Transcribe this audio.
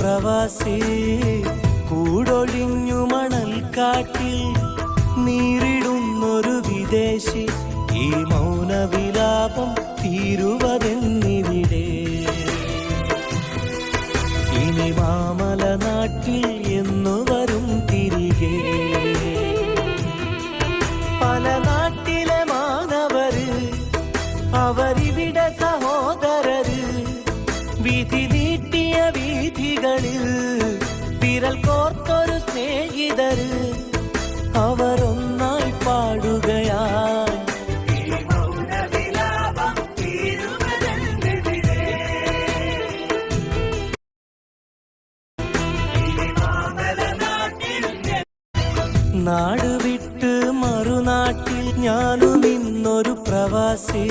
പ്രവാസി. കൂടൊഴിഞ്ഞു മണൽ കാട്ടിൽ നീറിടുന്നൊരു വിദേശി. ഈ മൗനവിലാപം തീരുവതെന്നിവിടെ. ഇനി മാമല നാട്ടിൽ എന്നു വരും തിരികെ. പല നാട്ടിലെ മാനവര് അവരിവിടെ സഹോദരര് വിധി നീട്ടിയ വീഥികളിൽ വിരൽ കോർത്തൊരു സ്നേഹിതര് അവരൊന്നായി പാടുകയായി. നാട് വിട്ട് മറുനാട്ടിൽ ഞാനും ഇന്നൊരു പ്രവാസി.